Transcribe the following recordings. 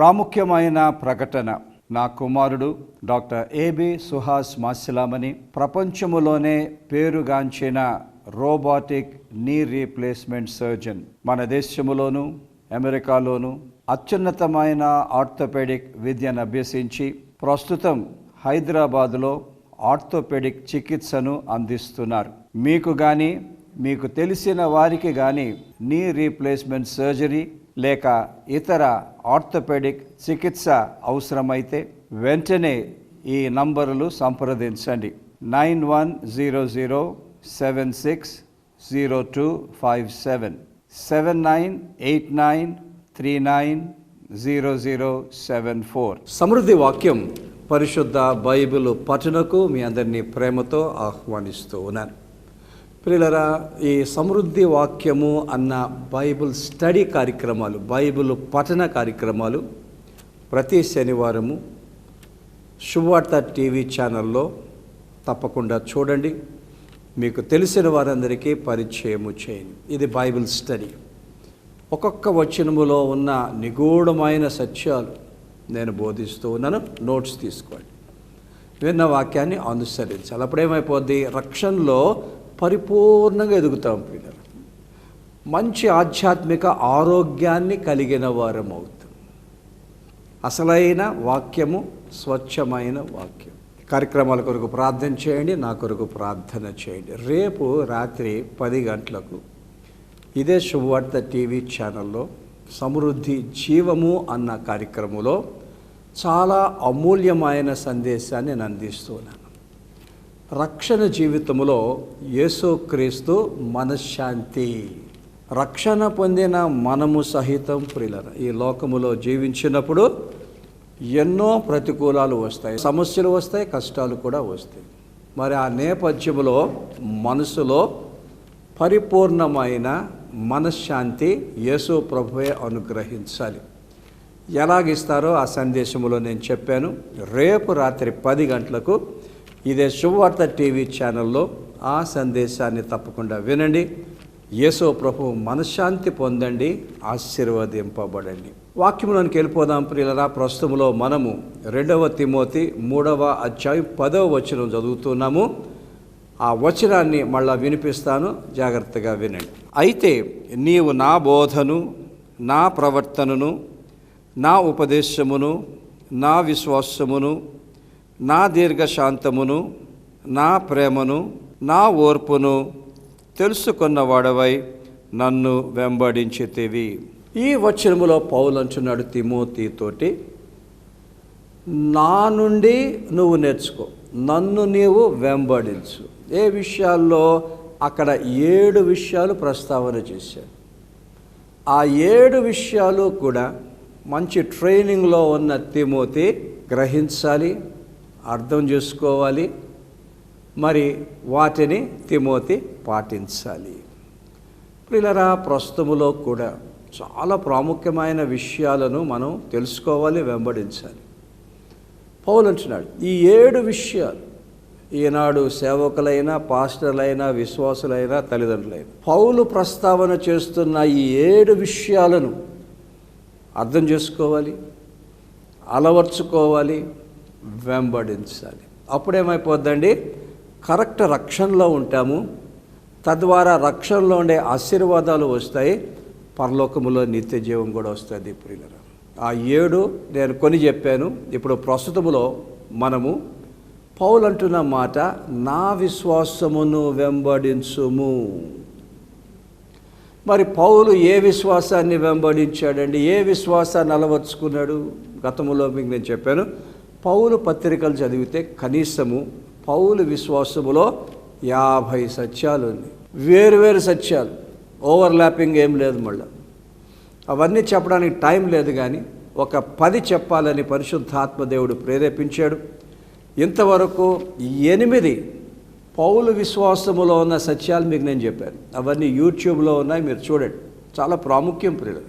ప్రాముఖ్యమైన ప్రకటన. నా కుమారుడు డాక్టర్ ఏబి సుహాస్ మాసిలామని ప్రపంచములోనే పేరుగాంచిన రోబోటిక్ నీ రీప్లేస్మెంట్ సర్జన్. మన దేశములోను అమెరికాలోను అత్యున్నతమైన ఆర్థోపెడిక్ విద్యను అభ్యసించి ప్రస్తుతం హైదరాబాదులో ఆర్థోపెడిక్ చికిత్సను అందిస్తున్నారు. మీకు కానీ మీకు తెలిసిన వారికి కానీ నీ రీప్లేస్మెంట్ సర్జరీ లేక ఇతర ఆర్థోపెడిక్ చికిత్స అవసరమైతే వెంటనే ఈ నంబరులు సంప్రదించండి. Nine one zero zero seven six zero two five seven. Seven nine eight nine three nine zero zero seven four. సమృద్ధి వాక్యం పరిశుద్ధ బైబిల్ పఠనకు మీ అందరినీ ప్రేమతో ఆహ్వానిస్తూ ఉన్నాను. ప్రియులరా ఈ సమృద్ధి వాక్యము అన్న బైబుల్ స్టడీ కార్యక్రమాలు బైబిల్ పఠన కార్యక్రమాలు ప్రతి శనివారము శుభవార్త టీవీ ఛానల్లో తప్పకుండా చూడండి. మీకు తెలిసిన వారందరికీ పరిచయము చేయండి. ఇది బైబిల్ స్టడీ. ఒక్కొక్క వచనములో ఉన్న నిగూఢమైన సత్యాలు నేను బోధిస్తూ ఉన్నాను. నోట్స్ తీసుకోండి. విన్న వాక్యాన్ని అనుసరించాలి. అప్పుడేమైపోద్ది? రక్షణలో పరిపూర్ణంగా ఎదుగుతాం పిల్లలు మంచి ఆధ్యాత్మిక ఆరోగ్యాన్ని కలిగిన వారం అవుతాం అసలైన వాక్యము స్వచ్ఛమైన వాక్యం. కార్యక్రమాల కొరకు ప్రార్థన చేయండి నా కొరకు ప్రార్థన చేయండి. రేపు రాత్రి పది గంటలకు ఇదే శుభవార్త టీవీ ఛానల్లో సమృద్ధి జీవము అన్న కార్యక్రమంలో చాలా అమూల్యమైన సందేశాన్ని నేను అందిస్తున్నాను రక్షణ జీవితంలో యేసుక్రీస్తు మనశ్శాంతి. రక్షణ పొందిన మనము సహితం ప్రియులర. ఈ లోకములో జీవించినప్పుడు ఎన్నో ప్రతికూలాలు వస్తాయి సమస్యలు వస్తాయి కష్టాలు కూడా వస్తాయి. మరి ఆ నేపథ్యంలో మనసులో పరిపూర్ణమైన మనశ్శాంతి యేసు ప్రభువే అనుగ్రహించాలి. ఎలాగిస్తారో ఆ సందేశంలో నేను చెప్పాను. రేపు రాత్రి పది గంటలకు ఇదే శుభవార్త టీవీ ఛానల్లో ఆ సందేశాన్ని తప్పకుండా వినండి. యేసో ప్రభు మనశ్శాంతి పొందండి ఆశీర్వదింపబడండి. వాక్యంలోనికి వెళ్ళిపోదాం ప్రియులరా. ప్రస్తుతంలో మనము రెండవ తిమోతి మూడవ అధ్యాయం పదవ వచనం చదువుతున్నాము. ఆ వచనాన్ని మళ్ళా వినిపిస్తాను. జాగ్రత్తగా వినండి. అయితే నీవు నా బోధను నా ప్రవర్తనను నా ఉపదేశమును నా విశ్వాసమును నా దీర్ఘశాంతమును నా ప్రేమను నా ఓర్పును తెలుసుకున్నవాడవై నన్ను వెంబడించితివి. ఈ వచనములో పౌలంచున్నాడు తిమోతితోటి నా నుండి నువ్వు నేర్చుకో నన్ను నీవు వెంబడించు. ఏ విషయాల్లో అక్కడ ఏడు విషయాలు ప్రస్తావన చేశాడు. ఆ ఏడు విషయాలు కూడా మంచి ట్రైనింగ్లో ఉన్న తిమోతి గ్రహించాలి అర్థం చేసుకోవాలి. మరి వాటిని తిమోతి పాటించాలి. ప్రిలరా ప్రస్తుతములో కూడా చాలా ప్రాముఖ్యమైన విషయాలను మనం తెలుసుకోవాలి వెంబడించాలి. పౌలు అంటున్నాడు ఈ ఏడు విషయాలు ఈనాడు సేవకులైనా పాస్టర్లైనా విశ్వాసులైనా తల్లిదండ్రులైనా పౌలు ప్రస్తావన చేస్తున్న ఈ ఏడు విషయాలను అర్థం చేసుకోవాలి అలవర్చుకోవాలి వెంబడించాలి. అప్పుడేమైపోద్దండి? కరెక్ట్ రక్షణలో ఉంటాము. తద్వారా రక్షణలో ఉండే ఆశీర్వాదాలు వస్తాయి. పరలోకములో నిత్య జీవం కూడా వస్తుంది ప్రియుల ఆ ఏడు నేను కొని చెప్పాను. ఇప్పుడు ప్రస్తుతములో మనము పౌలు అంటున్న మాట నా విశ్వాసమును వెంబడించుము. మరి పౌలు ఏ విశ్వాసాన్ని వెంబడించాడండి? ఏ విశ్వాసాన్ని అలవర్చుకున్నాడు? గతంలో మీకు నేను చెప్పాను. పౌలు పత్రికలు చదివితే కనీసము పౌలు విశ్వాసములో యాభై సత్యాలు ఉంది. వేరువేరు సత్యాలు. ఓవర్లాపింగ్ ఏం లేదు మళ్ళీ. అవన్నీ చెప్పడానికి టైం లేదు కానీ ఒక పది చెప్పాలని పరిశుద్ధాత్మదేవుడు ప్రేరేపించాడు. ఇంతవరకు ఎనిమిది పౌలు విశ్వాసములో ఉన్న సత్యాలు మీకు నేను చెప్పాను. అవన్నీ యూట్యూబ్లో ఉన్నాయి మీరు చూడండి. చాలా ప్రాముఖ్యం ప్రియులు.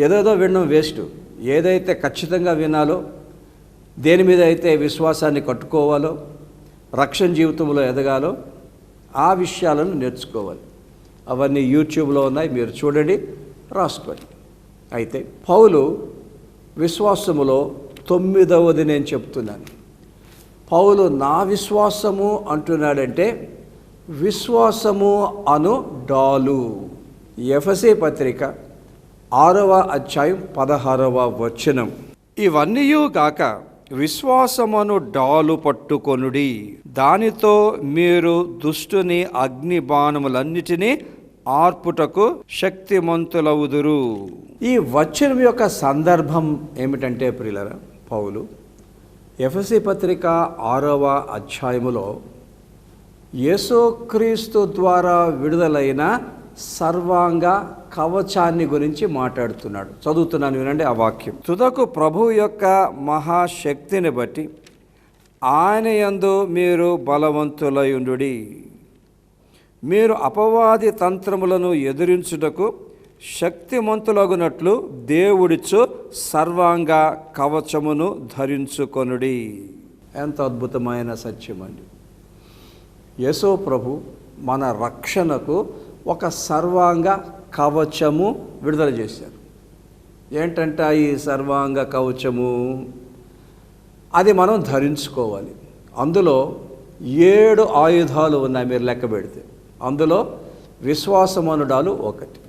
ఏదేదో వినడం వేస్ట్. ఏదైతే ఖచ్చితంగా వినాలో దేని మీద అయితే విశ్వాసాన్ని కట్టుకోవాలో రక్షణ జీవితంలో ఎదగాలో ఆ విషయాలను నేర్చుకోవాలి. అవన్నీ యూట్యూబ్లో ఉన్నాయి మీరు చూడండి రాసుకోండి. అయితే పౌలు విశ్వాసములో తొమ్మిదవది నేను చెప్తున్నాను. పౌలు నా విశ్వాసము అంటున్నాడంటే విశ్వాసము అను డాలు. ఎఫసే పత్రిక ఆరవ అధ్యాయం పదహారవ వచనం. ఇవన్నీ గాక విశ్వాసమును డాలు పట్టుకొనుడి. దానితో మీరు దుష్టుని అగ్ని బాణములన్నిటినీ ఆర్పుటకు శక్తిమంతులవుదురు. ఈ వచనం యొక్క సందర్భం ఏమిటంటే ప్రియులరా పౌలు ఎఫ్ఎసి పత్రిక ఆరవ అధ్యాయములో యేసుక్రీస్తు ద్వారా విడుదలైన సర్వాంగ కవచాన్ని గురించి మాట్లాడుతున్నాడు. చదువుతున్నాను వినండి ఆ వాక్యం. తుదకు ప్రభు యొక్క మహాశక్తిని బట్టి ఆయన యందు మీరు బలవంతులయుండు మీరు అపవాది తంత్రములను ఎదిరించుటకు శక్తిమంతులగునట్లు దేవుడిచ్చు సర్వాంగ కవచమును ధరించుకొనుడి. ఎంత అద్భుతమైన సత్యం అండి. యశో ప్రభు మన రక్షణకు ఒక సర్వాంగ కవచము విడుదల చేశారు. ఏంటంట ఈ సర్వాంగ కవచము? అది మనం ధరించుకోవాలి. అందులో ఏడు ఆయుధాలు ఉన్నాయి మీరు లెక్క పెడితే. అందులో విశ్వాసమనుడాలు ఒకటి.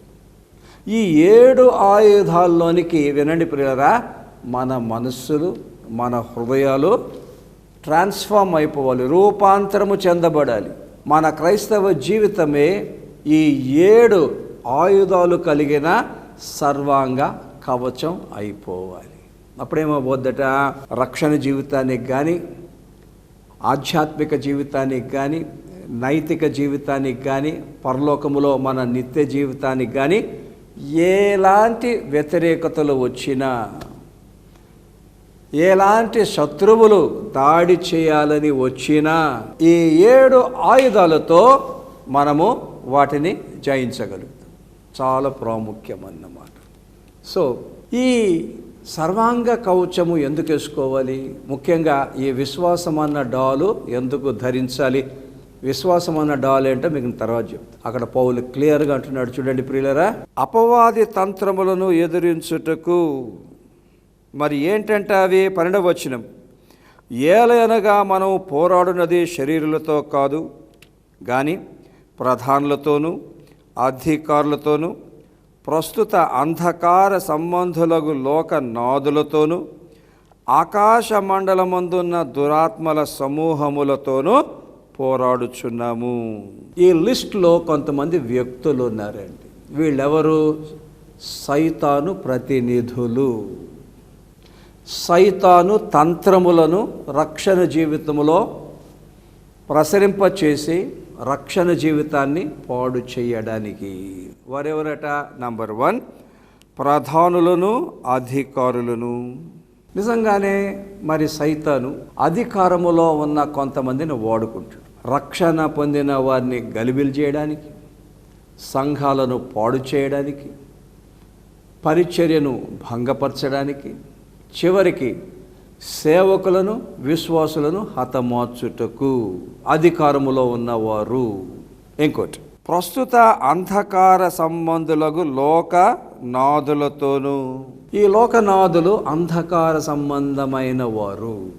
ఈ ఏడు ఆయుధాల్లోనికి వినండి ప్రియరా మన మనస్సులు మన హృదయాలు ట్రాన్స్ఫార్మ్ అయిపోవాలి రూపాంతరము చెందబడాలి. మన క్రైస్తవ జీవితమే ఈ ఏడు ఆయుధాలు కలిగిన సర్వాంగ కవచం అయిపోవాలి. అప్పుడేమవుద్దట రక్షణ జీవితానికి కానీ ఆధ్యాత్మిక జీవితానికి కానీ నైతిక జీవితానికి కానీ పరలోకములో మన నిత్య జీవితానికి కానీ ఎలాంటి వ్యతిరేకతలు వచ్చినా ఎలాంటి శత్రువులు దాడి చేయాలని వచ్చినా ఈ ఏడు ఆయుధాలతో మనము వాటిని జయించగలుగుతాం చాలా ప్రాముఖ్యం అన్నమాట సో ఈ సర్వాంగ కవచము ఎందుకు వేసుకోవాలి? ముఖ్యంగా ఈ విశ్వాసం అన్న డాలు ఎందుకు ధరించాలి? విశ్వాసం అన్న డాల్ ఏంటో మీకు తర్వాత చెప్తా. అక్కడ పౌలు క్లియర్గా అంటున్నాడు చూడండి ప్రియులరా. అపవాది తంత్రములను ఎదిరించుటకు మరి ఏంటంటే అవి? పన్నెండవచనం ఏలయనగా మనం పోరాడునది శరీరులతో కాదు కానీ ప్రధానులతోనూ అధికారులతోనూ ప్రస్తుత అంధకార సంబంధులకు లోక నాదులతోనూ ఆకాశ మండలమందున్న దురాత్మల సమూహములతోనూ పోరాడుచున్నాము. ఈ లిస్టులో కొంతమంది వ్యక్తులు ఉన్నారండి. వీళ్ళెవరు? సైతాను ప్రతినిధులు. సైతాను తంత్రములను రక్షణ జీవితంలో ప్రసరింపచేసి రక్షణ జీవితాన్ని పాడు చేయడానికి. వారెవరట? నంబర్ వన్ ప్రధానులను అధికారులను. నిజంగానే మరి సైతాను అధికారములో ఉన్న కొంతమందిని వాడుకుంటాడు. రక్షణ పొందిన వారిని గలిబిలు చేయడానికి సంఘాలను పాడు చేయడానికి పరిచర్యను భంగపరచడానికి చివరికి సేవకులను విశ్వాసులను హతమార్చుటకు అధికారములో ఉన్నవారు. ఇంకోటి ప్రస్తుత అంధకార సంబంధులకు లోక నాదులతోనూ. ఈ లోకనాథులు అంధకార సంబంధమైన వారు.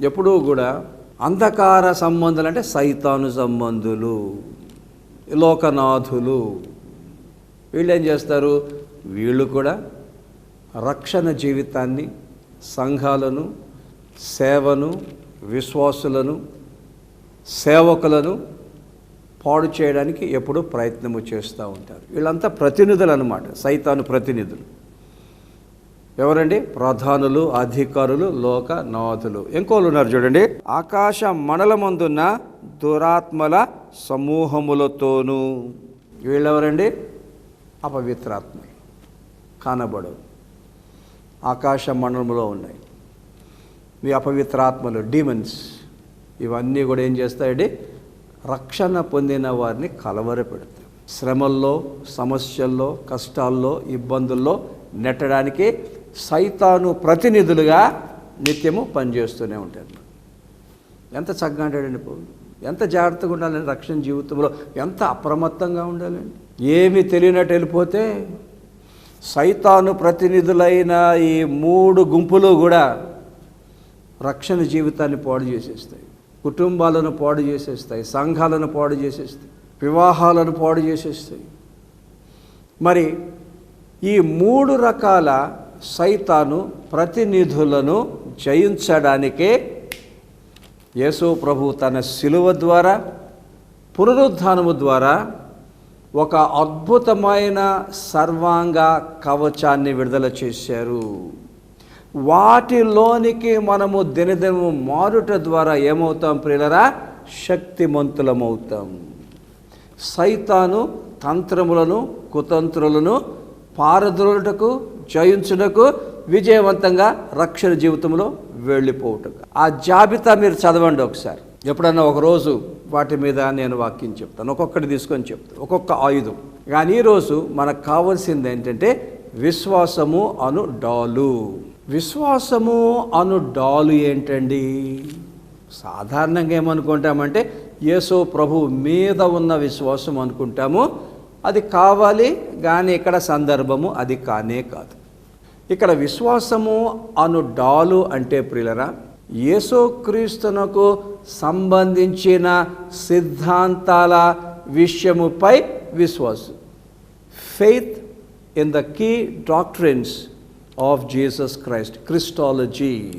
ఎప్పుడూ కూడా అంధకార సంబంధాలు అంటే సైతాను సంబంధులు లోకనాథులు వీళ్ళు ఏం చేస్తారు? వీళ్ళు కూడా రక్షణ జీవితాన్ని సంఘాలను సేవను విశ్వాసులను సేవకులను పాడు చేయడానికి ఎప్పుడూ ప్రయత్నము చేస్తూ ఉంటారు. వీళ్ళంతా ప్రతినిధులు అనమాట సైతాను ప్రతినిధులు. ఎవరండి? ప్రధానులు అధికారులు లోక నాథులు ఇంకోళ్ళు ఉన్నారు చూడండి. ఆకాశ మండలమందున్న దురాత్మల సమూహములతోనూ. వీళ్ళెవరండి? అపవిత్రాత్మ కానబడవు. ఆకాశ మండలంలో ఉన్నాయి. మీ అపవిత్రాత్మలు డీమన్స్ ఇవన్నీ కూడా ఏం చేస్తాయండి? రక్షణ పొందిన వారిని కలవరపెడతాయి శ్రమల్లో సమస్యల్లో కష్టాల్లో ఇబ్బందుల్లో నెట్టడానికి సైతాను ప్రతినిధులుగా నిత్యము పనిచేస్తూనే ఉంటారు. ఎంత చక్కగా అంటాడండి ఎంత జాగ్రత్తగా ఉండాలండి రక్షణ జీవితంలో? ఎంత అప్రమత్తంగా ఉండాలండి? ఏమీ తెలియనట్టు వెళ్ళిపోతే సైతాను ప్రతినిధులైన ఈ మూడు గుంపులు కూడా రక్షణ జీవితాన్ని పాడు చేసేస్తాయి. కుటుంబాలను పాడు చేసేస్తాయి. సంఘాలను పాడు చేసేస్తాయి. వివాహాలను పాడు చేసేస్తాయి. మరి ఈ మూడు రకాల సైతాను ప్రతినిధులను జయించడానికే యేసు ప్రభు తన శిలువ ద్వారా పునరుద్ధానము ద్వారా ఒక అద్భుతమైన సర్వాంగ కవచాన్ని విడుదల చేశారు. వాటిలోనికి మనము దినదినము మారుట ద్వారా ఏమవుతాం ప్రియులరా? శక్తిమంతులమవుతాం. సైతాను తంత్రములను కుతంత్రులను పారద్రోలుటకు జయించుటకు విజయవంతంగా రక్షణ జీవితంలో వెళ్ళిపోవటం ఆ జాబితా మీరు చదవండి ఒకసారి. ఎప్పుడన్నా ఒకరోజు వాటి మీద నేను వాక్యం చెప్తాను. ఒక్కొక్కటి తీసుకొని చెప్తాను. ఒక్కొక్క ఆయుధం. కానీ ఈరోజు మనకు కావాల్సింది ఏంటంటే విశ్వాసము అను డాలు. విశ్వాసము అను డాలు ఏంటండి? సాధారణంగా ఏమనుకుంటామంటే యేసో ప్రభు మీద ఉన్న విశ్వాసం అనుకుంటాము. అది కావాలి కానీ ఇక్కడ సందర్భము అది కానే కాదు. ఇక్కడ విశ్వాసము అను డాలు అంటే ప్రియులరా యేసుక్రీస్తునకు సంబంధించిన సిద్ధాంతాల విషయముపై విశ్వాసం. Faith in the key doctrines of Jesus Christ Christology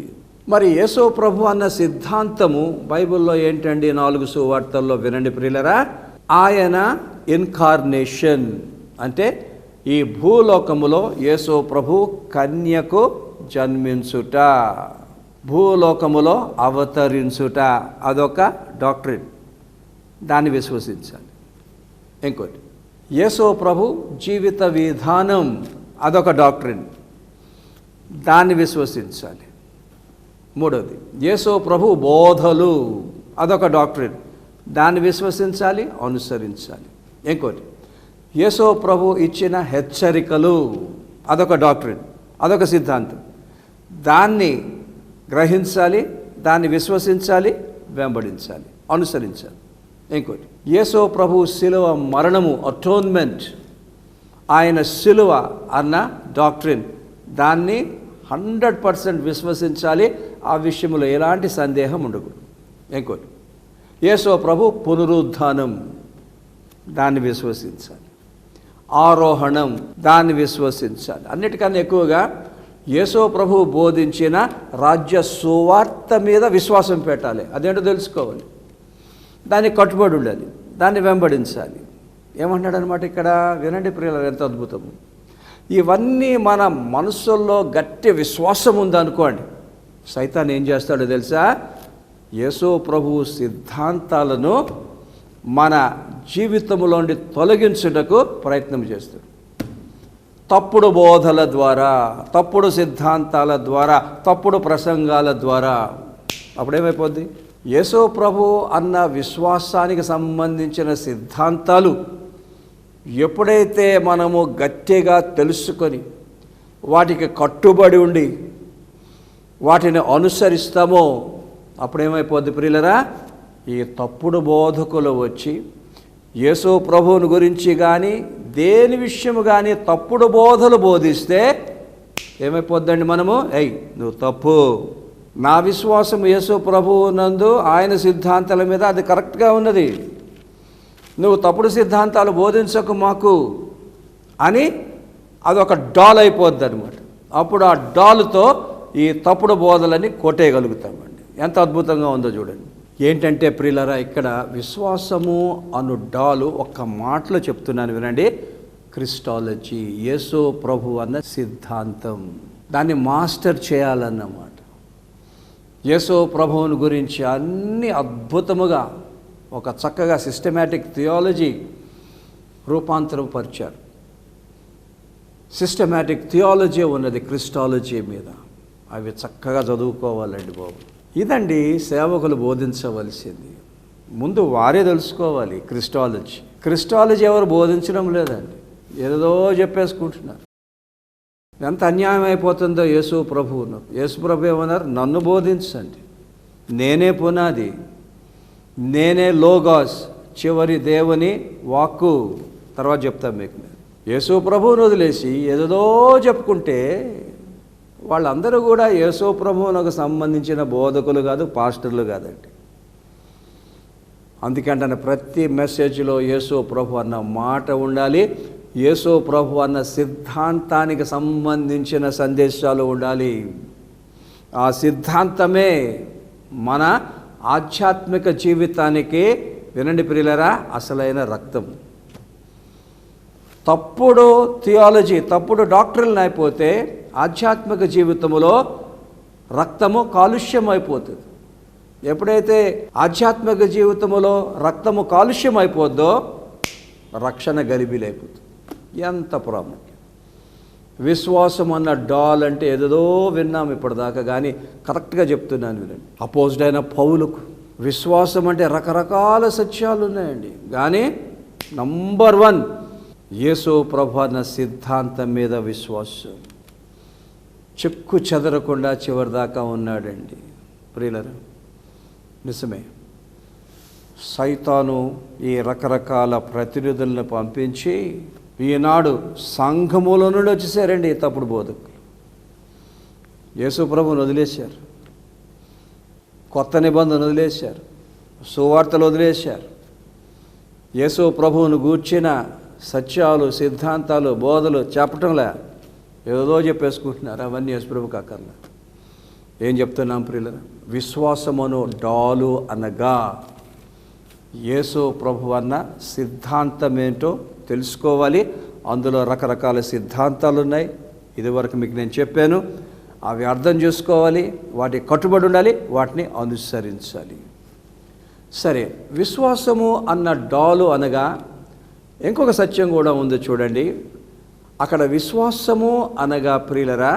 మరి యేసో ప్రభు అన్న సిద్ధాంతము బైబిల్లో ఏంటండి? నాలుగు సువార్తల్లో వినండి ప్రియులరా. ఆయన ఇన్కార్నేషన్ అంటే ఈ భూలోకములో యేసో ప్రభు కన్యకు జన్మించుట. భూలోకములో అవతరించుట అదొక డాక్టరీన్. దాన్ని విశ్వసించాలి. ఇంకోటి యేసో ప్రభు జీవిత విధానం అదొక డాక్టరీన్. దాన్ని విశ్వసించాలి. మూడవది యేసో ప్రభు బోధలు అదొక డాక్టరీన్. దాన్ని విశ్వసించాలి అనుసరించాలి. ఇంకోటి యేసో ప్రభు ఇచ్చిన హెచ్చరికలు అదొక డాక్టరీన్ అదొక సిద్ధాంతం. దాన్ని గ్రహించాలి దాన్ని విశ్వసించాలి వెంబడించాలి అనుసరించాలి. ఇంకోటి యేసో ప్రభు శిలువ మరణము అటోన్మెంట్ ఆయన శిలువ అన్న డాక్ట్రిన్ దాన్ని హండ్రెడ్ పర్సెంట్ విశ్వసించాలి. ఆ విషయంలో ఎలాంటి సందేహం ఉండకూడదు. ఇంకోటి యేసో ప్రభు పునరుద్ధానం. దాన్ని విశ్వసించాలి. ఆరోహణం దాన్ని విశ్వసించాలి. అన్నిటికన్నా ఎక్కువగా యేసో ప్రభు బోధించిన రాజ్య సువార్త మీద విశ్వాసం పెట్టాలి. అదేంటో తెలుసుకోవాలి. దానికి కట్టుబడి ఉండాలి దాన్ని వెంబడించాలి. ఏమంటున్నాడు అనమాట ఇక్కడ? వినండి ప్రియుల ఎంత అద్భుతము. ఇవన్నీ మన మనసుల్లో గట్టి విశ్వాసం ఉందనుకోండి సైతాన్ ఏం చేస్తాడో తెలుసా? యేసో ప్రభు సిద్ధాంతాలను మన జీవితంలోండి తొలగించుటకు ప్రయత్నం చేస్తాడు. తప్పుడు బోధల ద్వారా తప్పుడు సిద్ధాంతాల ద్వారా తప్పుడు ప్రసంగాల ద్వారా అప్పుడేమైపోద్ది? యేసో ప్రభు అన్న విశ్వాసానికి సంబంధించిన సిద్ధాంతాలు ఎప్పుడైతే మనము గట్టిగా తెలుసుకొని వాటికి కట్టుబడి ఉండి వాటిని అనుసరిస్తామో అప్పుడేమైపోద్ది ప్రియులరా? ఈ తప్పుడు బోధకులు వచ్చి యేసు ప్రభువుని గురించి కానీ దేని విషయము కానీ తప్పుడు బోధలు బోధిస్తే ఏమైపోద్దండి మనము? ఎయ్ నువ్వు తప్పు. నా విశ్వాసం యేసు ప్రభువు నందు ఆయన సిద్ధాంతాల మీద అది కరెక్ట్గా ఉన్నది. నువ్వు తప్పుడు సిద్ధాంతాలు బోధించకు మాకు అని అదొక డాల్ అయిపోద్ది అనమాట అప్పుడు ఆ డాల్తో ఈ తప్పుడు బోధలని కొట్టేయగలుగుతామండి. ఎంత అద్భుతంగా ఉందో చూడండి. ఏంటంటే ప్రియులరా ఇక్కడ విశ్వాసము అను డాలు ఒక్క మాటలో చెప్తున్నాను వినండి. క్రిస్టాలజీ యేసో ప్రభు అన్న సిద్ధాంతం. దాన్ని మాస్టర్ చేయాలన్నమాట. యేసో ప్రభువుని గురించి అన్ని అద్భుతముగా ఒక చక్కగా సిస్టమేటిక్ థియాలజీ రూపాంతరపరిచారు. సిస్టమేటిక్ థియాలజీ ఉన్నది క్రిస్టాలజీ మీద. అవి చక్కగా చదువుకోవాలండి బాబు. ఇదండి సేవకులు బోధించవలసింది. ముందు వారే తెలుసుకోవాలి క్రిస్టాలజీ. క్రిస్టాలజీ ఎవరు బోధించడం లేదండి. ఏదో చెప్పేసుకుంటున్నారు. ఎంత అన్యాయం అయిపోతుందో యేసు ప్రభువును యేసు ప్రభు ఏమన్నారు? నన్ను బోధించండి. నేనే పునాది. నేనే లోగాస్. చివరి దేవుని వాక్కు. తర్వాత చెప్తాను మీకు నేను. యేసు ప్రభువును వదిలేసి ఏదేదో చెప్పుకుంటే వాళ్ళందరూ కూడా యేసో ప్రభువునకు సంబంధించిన బోధకులు కాదు పాస్టర్లు కాదండి. అందుకంటే ప్రతి మెసేజ్లో యేసో ప్రభు అన్న మాట ఉండాలి యేసో ప్రభు అన్న సిద్ధాంతానికి సంబంధించిన సందేశాలు ఉండాలి. ఆ సిద్ధాంతమే మన ఆధ్యాత్మిక జీవితానికి వినండి ప్రియులరా అసలైన రక్తం. తప్పుడు థియాలజీ తప్పుడు డాక్టర్లు అయిపోతే ఆధ్యాత్మిక జీవితంలో రక్తము కాలుష్యం అయిపోతుంది. ఎప్పుడైతే ఆధ్యాత్మిక జీవితంలో రక్తము కాలుష్యం అయిపోద్దో రక్షణ గలిబిలైపోతుంది ఎంత ప్రాముఖ్యం. విశ్వాసం అన్న డాల్ అంటే ఏదేదో విన్నాం ఇప్పటిదాకా కానీ కరెక్ట్గా చెప్తున్నాను వినండి. అపోజిడ్ అయిన పౌలుకు విశ్వాసం అంటే రకరకాల సత్యాలు ఉన్నాయండి. కానీ నంబర్ వన్ యేసు ప్రభు అన్న సిద్ధాంతం మీద విశ్వాసం. చెక్కు చెదరకుండా చివరిదాకా ఉన్నాడండి. ప్రియులరు నిజమే. సైతాను ఈ రకరకాల ప్రతినిధులను పంపించి ఈనాడు సంఘముల నుండి వచ్చేసారండి తప్పుడు బోధకులు. యేసుప్రభుని వదిలేశారు. కొత్త నిబంధన వదిలేశారు. సువార్తలు వదిలేశారు. యేసు ప్రభువును గూర్చిన సత్యాలు సిద్ధాంతాలు బోధలు చెప్పటంలే ఏదో చెప్పేసుకుంటున్నారు. అవన్నీ యేసు ప్రభుకి ఏం చెప్తున్నాం ప్రియుల విశ్వాసమును డాలు అనగా యేసు ప్రభు అన్న సిద్ధాంతం ఏంటో తెలుసుకోవాలి. అందులో రకరకాల సిద్ధాంతాలు ఉన్నాయి ఇదివరకు మీకు నేను చెప్పాను. అవి అర్థం చేసుకోవాలి. వాటి కట్టుబడి ఉండాలి. వాటిని అనుసరించాలి. సరే విశ్వాసము అన్న డాలు అనగా ఇంకొక సత్యం కూడా ఉంది చూడండి. అక్కడ విశ్వాసము అనగా ప్రియులరా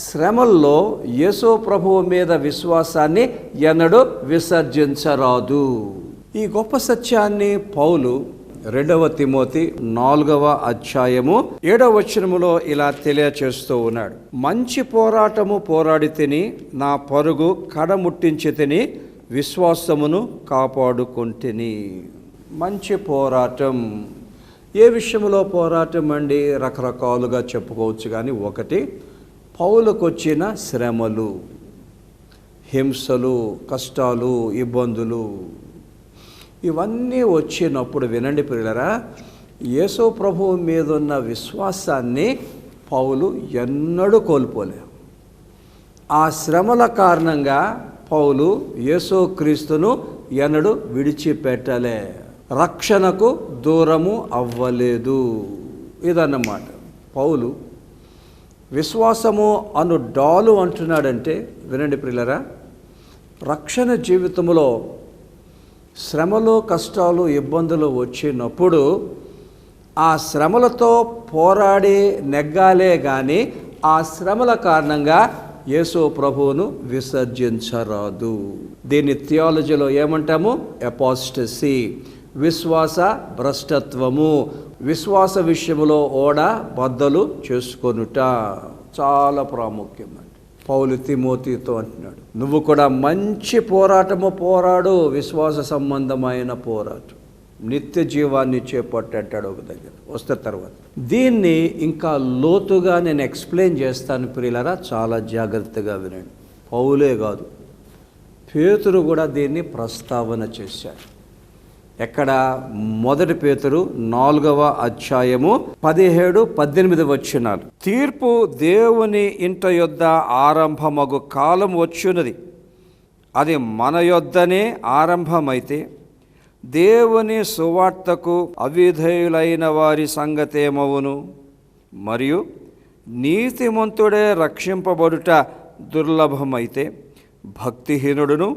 శ్రమల్లో యేసో ప్రభువు మీద విశ్వాసాన్ని ఎన్నడూ విసర్జించరాదు. ఈ గొప్ప సత్యాన్ని పౌలు రెండవ తిమోతి నాలుగవ అధ్యాయము ఏడవ వచనములో ఇలా తెలియచేస్తూ ఉన్నాడు. మంచి పోరాటము పోరాడి తిని నా పరుగు కడముట్టించి తిని విశ్వాసమును కాపాడుకుంటుని. మంచి పోరాటం ఏ విషయంలో పోరాటం అండి? రకరకాలుగా చెప్పుకోవచ్చు కానీ ఒకటి పౌలకొచ్చిన శ్రమలు హింసలు కష్టాలు ఇబ్బందులు ఇవన్నీ వచ్చినప్పుడు వినండి పిల్లరా యేసో ప్రభువు మీద ఉన్న విశ్వాసాన్ని పౌలు ఎన్నడూ కోల్పోలేవు ఆ శ్రమల కారణంగా పౌలు యేసో క్రీస్తును ఎన్నడూ విడిచిపెట్టలే. రక్షణకు దూరము అవ్వలేదు. ఇదన్నమాట. పౌలు విశ్వాసము అను డాలు అంటున్నాడంటే వినండి ప్రిల్లరా రక్షణ జీవితంలో శ్రమలు కష్టాలు ఇబ్బందులు వచ్చినప్పుడు ఆ శ్రమలతో పోరాడి నెగ్గాలే కానీ ఆ శ్రమల కారణంగా యేసు ప్రభువును విసర్జించరాదు. దీన్ని థియాలజీలో ఏమంటాము? ఎపాస్టసీ విశ్వాస భ్రష్టత్వము. విశ్వాస విషయములో ఓడ బద్దలు చేసుకొనుట చాలా ప్రాముఖ్యం అండి. పౌలు తిమోతితో అంటున్నాడు నువ్వు కూడా మంచి పోరాటము పోరాడు విశ్వాస సంబంధమైన పోరాటం. నిత్య జీవాన్ని చేపట్టాడు ఒక దగ్గర. వస్తే తర్వాత దీన్ని ఇంకా లోతుగా నేను ఎక్స్ప్లెయిన్ చేస్తాను ప్రియులరా చాలా జాగ్రత్తగా వినండి. పౌలే కాదు పేతురు కూడా దీన్ని ప్రస్తావన చేశాడు ఎక్కడ మొదటి పేతురు నాలుగవ అధ్యాయము పదిహేడు పద్దెనిమిది వచ్చినారు. తీర్పు దేవుని ఇంట యొద్ద ఆరంభమగు కాలం వచ్చున్నది అది మన యొద్దనే ఆరంభమైతే దేవుని సువార్తకు అవిధేయులైన వారి సంగతేమవును? మరియు నీతిమంతుడే రక్షింపబడుట దుర్లభమైతే భక్తిహీనుడును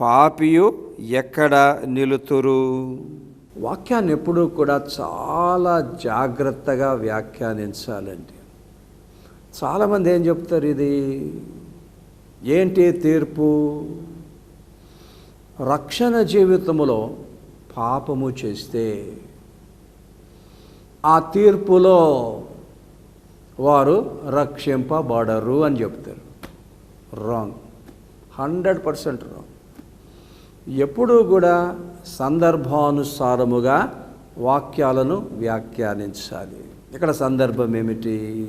పాపియు ఎక్కడ నిలుతురు? వాక్యాన్ని ఎప్పుడూ కూడా చాలా జాగ్రత్తగా వ్యాఖ్యానించాలండి. చాలామంది ఏం చెప్తారు ఇది? ఏంటి తీర్పు? రక్షణ జీవితంలో పాపము చేస్తే ఆ తీర్పులో వారు రక్షింపబడరు అని చెప్తారు. రాంగ్ హండ్రెడ్ పర్సెంట్ రాంగ్ ఎప్పుడూ కూడా సందర్భానుసారముగా వాక్యాలను వ్యాఖ్యానించాలి. ఇక్కడ సందర్భం ఏమిటి?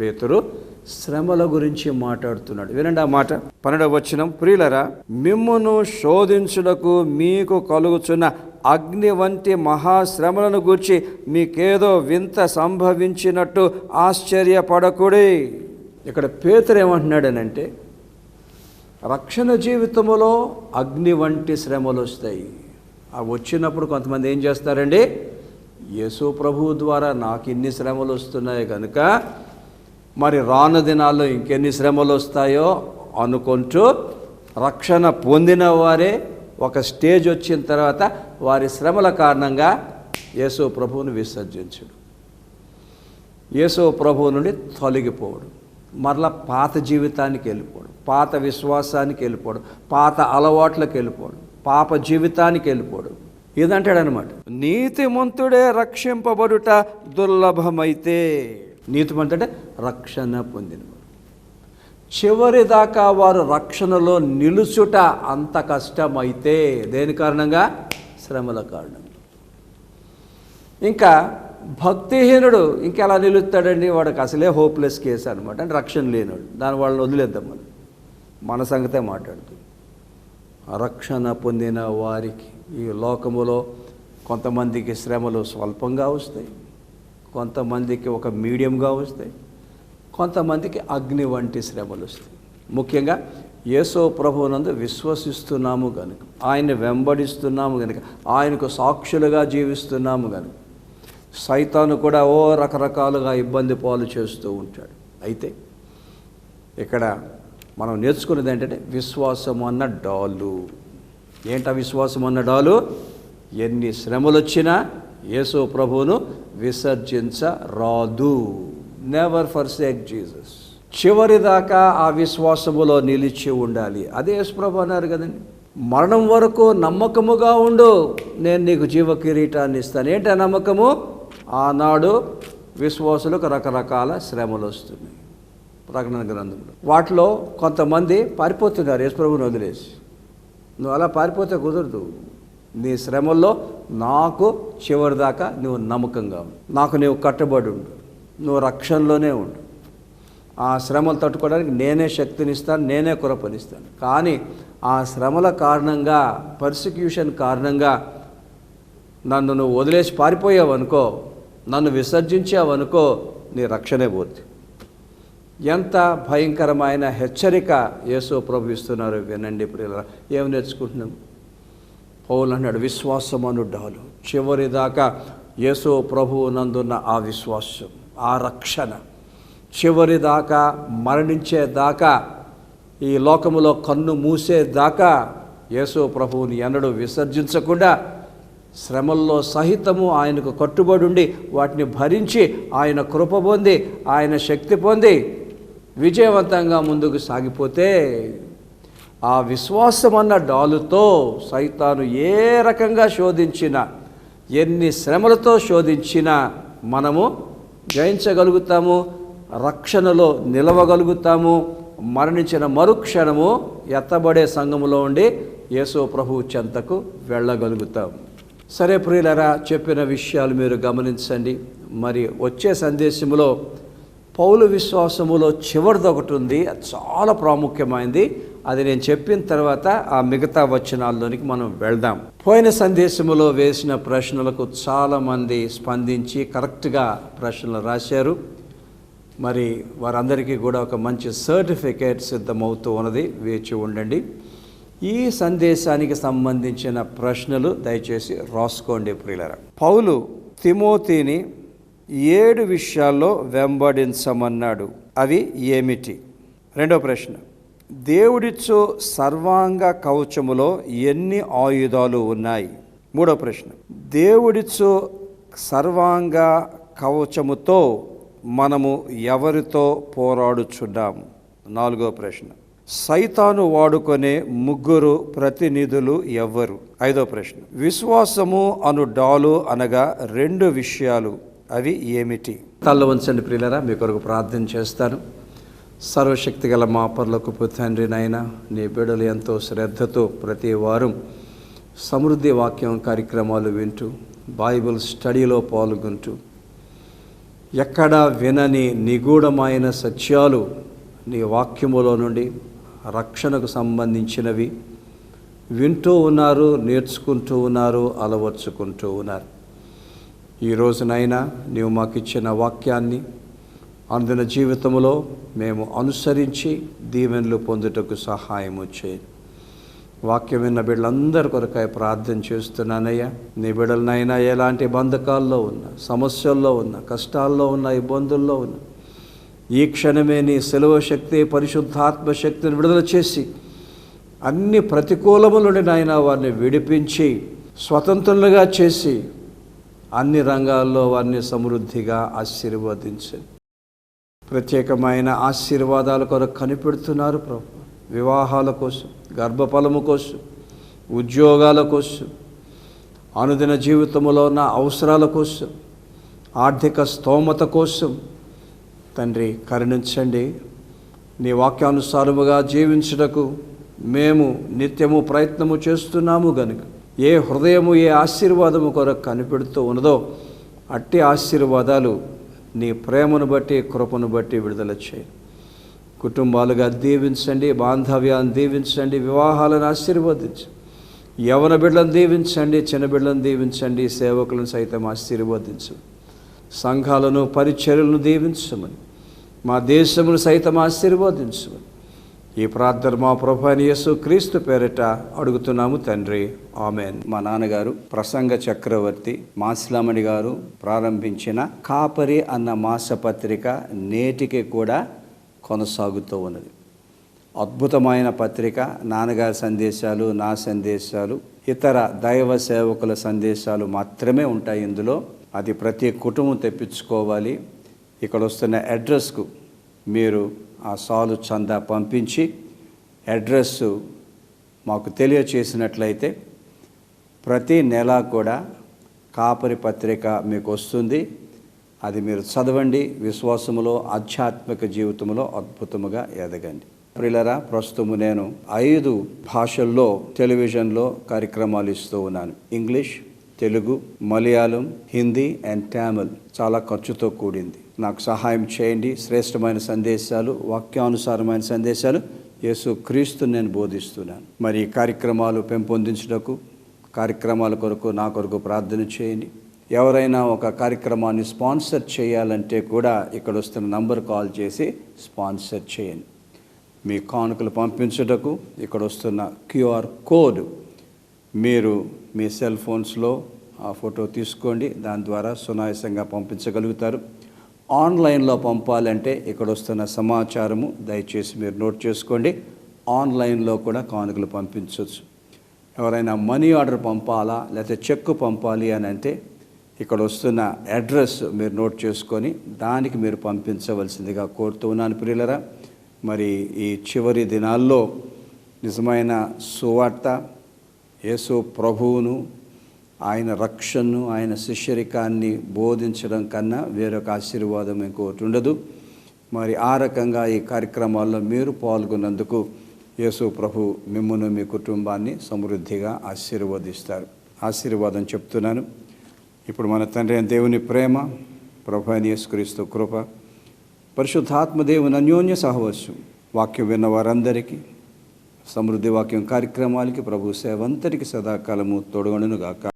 పేతురు శ్రమల గురించి మాట్లాడుతున్నాడు. వినండి ఆ మాట. పన్నెండవ వచ్చినం ప్రియులరా మిమ్మును శోధించుటకు మీకు కలుగుచున్న అగ్ని వంటి మహాశ్రమలను గూర్చి మీకేదో వింత సంభవించినట్టు ఆశ్చర్యపడకుడి. ఇక్కడ పేతురు ఏమంటున్నాడనంటే రక్షణ జీవితంలో అగ్ని వంటి శ్రమలు వస్తాయి. అవి వచ్చినప్పుడు కొంతమంది ఏం చేస్తారండి? యేసు ప్రభు ద్వారా నాకు ఇన్ని శ్రమలు వస్తున్నాయి కనుక మరి రాను దినాల్లో ఇంకెన్ని శ్రమలు వస్తాయో అనుకుంటూ రక్షణ పొందిన వారే ఒక స్టేజ్ వచ్చిన తర్వాత వారి శ్రమల కారణంగా యేసు ప్రభువును విసర్జించడు. యేసు ప్రభువు నుండి తొలగిపోవడం. మరలా పాత జీవితానికి వెళ్ళిపోవడం పాత విశ్వాసానికి వెళ్ళిపోవడం పాత అలవాట్లకు వెళ్ళిపోవడం పాప జీవితానికి వెళ్ళిపోవడం ఇదంటాడనమాట నీతిమంతుడే రక్షింపబడుట దుర్లభమైతే. నీతిమంతుడే రక్షణ పొందినవాడు. చివరి దాకా వారు రక్షణలో నిలుచుట అంత కష్టమైతే దేని కారణంగా? శ్రమల కారణంగా ఇంకా భక్తిహీనుడు ఇంకెలా నిలుస్తాడండి? వాడికి అసలే హోప్లెస్ కేసు అనమాట అంటే రక్షణ లేనివాడు. దాని వాళ్ళని వదిలేద్దాం మనం. మన సంగతే మాట్లాడుతుంది. రక్షణ పొందిన వారికి ఈ లోకములో కొంతమందికి శ్రమలు స్వల్పంగా వస్తాయి. కొంతమందికి ఒక మీడియంగా వస్తాయి. కొంతమందికి అగ్ని వంటి శ్రమలు వస్తాయి. ముఖ్యంగా యేసో ప్రభువునందు విశ్వసిస్తున్నాము కనుక ఆయన వెంబడిస్తున్నాము కనుక ఆయనకు సాక్షులుగా జీవిస్తున్నాము కనుక సైతాను కూడా ఓ రకరకాలుగా ఇబ్బంది పాలు చేస్తూ ఉంటాడు. అయితే ఇక్కడ మనం నేర్చుకున్నది ఏంటంటే విశ్వాసం అన్న డాలు. ఏంట విశ్వాసం అన్న డాలు? ఎన్ని శ్రమలు వచ్చినా యేసు ప్రభువును విసర్జించరాదు. నెవర్ ఫర్ సేక్ జీసస్ చివరి దాకా ఆ విశ్వాసములో నిలిచి ఉండాలి. అదే యేసు ప్రభు అన్నారు కదండి. మరణం వరకు నమ్మకముగా ఉండు. నేను నీకు జీవ కిరీటాన్ని ఇస్తాను. ఏంటి నమ్మకము? ఆనాడు విశ్వాసులకు రకరకాల శ్రమలు వస్తున్నాయి ప్రకటన గ్రంథంలో. వాటిలో కొంతమంది పారిపోతున్నారు యేసుప్రభుని వదిలేసి. నువ్వు అలా పారిపోతే కుదరదు. నీ శ్రమల్లో నాకు చివరి దాకా నువ్వు నమ్మకంగా ఉండు. నాకు నీవు కట్టబడి ఉండు. నువ్వు రక్షణలోనే ఉండు. ఆ శ్రమలు తట్టుకోవడానికి నేనే శక్తినిస్తాను నేనే కురపనిస్తాను కానీ ఆ శ్రమల కారణంగా పర్సిక్యూషన్ కారణంగా నన్ను నువ్వు వదిలేసి పారిపోయావనుకో నన్ను విసర్జించావనుకో నీ రక్షణే పోతుంది ఎంత భయంకరమైన హెచ్చరిక యేసు ప్రభు ఇస్తున్నారు వినండి ఇప్పుడు ఏం నేర్చుకుంటున్నాం? పౌలు అన్నాడు విశ్వాసం అనుడాలు. చివరి దాకా యేసు ప్రభువు నందున్న ఆ విశ్వాసం ఆ రక్షణ. చివరి దాకా ఈ లోకములో కన్ను మూసేదాకా యేసు ప్రభువుని ఎన్నడూ విసర్జించకుండా శ్రమల్లో సహితము ఆయనకు కట్టుబడి ఉండి వాటిని భరించి ఆయన కృప పొంది ఆయన శక్తి పొంది విజయవంతంగా ముందుకు సాగిపోతే ఆ విశ్వాసం అన్న డాలుతో సైతాను ఏ రకంగా శోధించినా ఎన్ని శ్రమలతో శోధించినా మనము జయించగలుగుతాము రక్షణలో నిలవగలుగుతాము మరణించిన మరుక్షణము ఎత్తబడే సంఘములో ఉండి యేసు ప్రభు చెంతకు వెళ్ళగలుగుతాం. సరే ప్రియులరా చెప్పిన విషయాలు మీరు గమనించండి. మరి వచ్చే సందేశంలో పౌలు విశ్వాసములో చివరిది ఒకటి ఉంది. అది చాలా ప్రాముఖ్యమైనది అది నేను చెప్పిన తర్వాత ఆ మిగతా వచనాల్లోనికి మనం వెళ్దాం. పోయిన సందేశములో వేసిన ప్రశ్నలకు చాలామంది స్పందించి కరెక్ట్గా ప్రశ్నలు రాశారు. మరి వారందరికీ కూడా ఒక మంచి సర్టిఫికేట్ సిద్ధమవుతూ ఉన్నది. వేచి ఉండండి. ఈ సందేశానికి సంబంధించిన ప్రశ్నలు దయచేసి రాసుకోండి ప్రియులరా. పౌలు తిమోతిని ఏడు విషయాల్లో వెంబడించమన్నాడు. అవి ఏమిటి? రెండో ప్రశ్న. దేవుడిచ్చు సర్వాంగ కవచములో ఎన్ని ఆయుధాలు ఉన్నాయి? మూడో ప్రశ్న. దేవుడిచ్చు సర్వాంగ కవచముతో మనము ఎవరితో పోరాడుచున్నాము నాలుగో ప్రశ్న. సైతాను వాడుకునే ముగ్గురు ప్రతినిధులు ఎవ్వరు ఐదో ప్రశ్న. విశ్వాసము అను డాలు అనగా రెండు విషయాలు. అవి ఏమిటి? తల్ల వంచండి ప్రియులరా మీ కొరకు ప్రార్థన చేస్తాను. సర్వశక్తి గల మా పర్లకు తండ్రి నాయన నీ బిడ్డలు ఎంతో శ్రద్ధతో ప్రతి వారం సమృద్ధి వాక్యం కార్యక్రమాలు వింటూ బైబిల్ స్టడీలో పాల్గొంటూ ఎక్కడా వినని నిగూఢమైన సత్యాలు నీ వాక్యములో నుండి రక్షణకు సంబంధించినవి. వింటూ ఉన్నారు నేర్చుకుంటూ ఉన్నారు అలవర్చుకుంటూ ఉన్నారు. ఈ రోజునైనా నీవు మాకు ఇచ్చిన వాక్యాన్ని అందిన జీవితంలో మేము అనుసరించి దీవెనలు పొందుటకు సహాయము చేయి. వాక్యం విన్న బిడ్డలందరి కొరకై ప్రార్థన చేస్తున్నానయ్యా. నీ బిడ్డలనైనా ఎలాంటి బంధకాల్లో ఉన్న సమస్యల్లో ఉన్న కష్టాల్లో ఉన్న ఇబ్బందుల్లో ఉన్న ఈ క్షణమే నీ సెలవు శక్తి పరిశుద్ధాత్మ శక్తిని విడుదల చేసి అన్ని ప్రతికూలముల నుండి నాయన వారిని విడిపించి స్వతంత్రులుగా చేసి అన్ని రంగాల్లో వారిని సమృద్ధిగా ఆశీర్వదించండి. ప్రత్యేకమైన ఆశీర్వాదాల కొరకు కనిపెడుతున్నారు ప్రభు. వివాహాల కోసం గర్భఫలము కోసం ఉద్యోగాల కోసం అనుదిన జీవితంలో ఉన్న అవసరాల కోసం ఆర్థిక స్తోమత కోసం. తండ్రి కరుణించండి. నీ వాక్యానుసారముగా జీవించుటకు మేము నిత్యము ప్రయత్నము చేస్తున్నాము గనుక. ఏ హృదయము ఏ ఆశీర్వాదము కొరకు కనిపెడుతూ ఉన్నదో అట్టి ఆశీర్వాదాలు నీ ప్రేమను బట్టి కృపను బట్టి విడుదల చేయి. కుటుంబాలుగా దీవించండి బాంధవ్యాన్ని దీవించండి వివాహాలను ఆశీర్వదించండి యవన బిడ్డలను దీవించండి చిన్న బిడ్డలను దీవించండి సేవకులను సైతం ఆశీర్వదించు. సంఘాలను పరిచర్యలను దీవించమని మా దేశమును సైతం ఆశీర్వదించమని ఈ ప్రార్థన మా ప్రభు యేసు క్రీస్తు పేరిట అడుగుతున్నాము తండ్రి. ఆమెన్. మా నాన్నగారు ప్రసంగ చక్రవర్తి మాసిలామణి గారు ప్రారంభించిన కాపరి అన్న మాసపత్రిక నేటికి కూడా కొనసాగుతూ ఉన్నది. అద్భుతమైన పత్రిక నాన్నగారి సందేశాలు నా సందేశాలు ఇతర దైవ సేవకుల సందేశాలు మాత్రమే ఉంటాయి ఇందులో. అది ప్రతి కుటుంబం తెప్పించుకోవాలి. ఇక్కడ వస్తున్న అడ్రస్కు మీరు ఆ సాలు చందా పంపించి అడ్రస్ మాకు తెలియచేసినట్లయితే ప్రతి నెల కూడా కాపరి పత్రిక మీకు వస్తుంది. అది మీరు చదవండి విశ్వాసములో ఆధ్యాత్మిక జీవితంలో అద్భుతముగా ఎదగండి. ప్రిలరా ప్రస్తుతము నేను ఐదు భాషల్లో టెలివిజన్లో కార్యక్రమాలు ఇస్తూ ఉన్నాను. ఇంగ్లీష్ తెలుగు మలయాళం హిందీ అండ్ తమిళ్ చాలా ఖర్చుతో కూడింది. నాకు సహాయం చేయండి. శ్రేష్టమైన సందేశాలు వాక్యానుసారమైన సందేశాలు యేసు క్రీస్తు నేను బోధిస్తున్నాను. మరి ఈ కార్యక్రమాలు పెంపొందించుటకు కార్యక్రమాల కొరకు నా కొరకు ప్రార్థన చేయండి. ఎవరైనా ఒక కార్యక్రమాన్ని స్పాన్సర్ చేయాలంటే కూడా ఇక్కడ వస్తున్న నంబర్ కాల్ చేసి స్పాన్సర్ చేయండి. మీ కానుకలు పంపించుటకు ఇక్కడ వస్తున్న క్యూఆర్ కోడ్ మీరు మీ సెల్ ఫోన్స్లో ఆ ఫోటో తీసుకోండి. దాని ద్వారా సునాయాసంగా పంపించగలుగుతారు. ఆన్లైన్లో పంపాలంటే ఇక్కడ వస్తున్న సమాచారము దయచేసి మీరు నోట్ చేసుకోండి. ఆన్లైన్లో కూడా కానుకలు పంపించవచ్చు. ఎవరైనా మనీ ఆర్డర్ పంపాలా లేకపోతే చెక్ పంపాలి అని అంటే ఇక్కడ వస్తున్న అడ్రస్ మీరు నోట్ చేసుకొని దానికి మీరు పంపించవలసిందిగా కోరుతూ ఉన్నాను ప్రియులరా. మరి ఈ చివరి దినాల్లో నిజమైన సువార్త యేసు ప్రభువును ఆయన రక్షణను ఆయన శిష్యరికాన్ని బోధించడం కన్నా వేరొక ఆశీర్వాదం ఇంకోటి ఉండదు. మరి ఆ రకంగా ఈ కార్యక్రమాల్లో మీరు పాల్గొన్నందుకు యేసు ప్రభు మిమ్మను మీ కుటుంబాన్ని సమృద్ధిగా ఆశీర్వదిస్తారు. ఆశీర్వాదం చెప్తున్నాను. ఇప్పుడు మన తండ్రి దేవుని ప్రేమ ప్రభు అని యేసుక్రీస్తు కృప పరిశుద్ధాత్మదేవుని అన్యోన్య సహవర్షం వాక్యం విన్న వారందరికీ సమృద్ధి వాక్యం కార్యక్రమాలకి ప్రభు సేవంతరికి సదాకాలము తోడుగొనుగాక.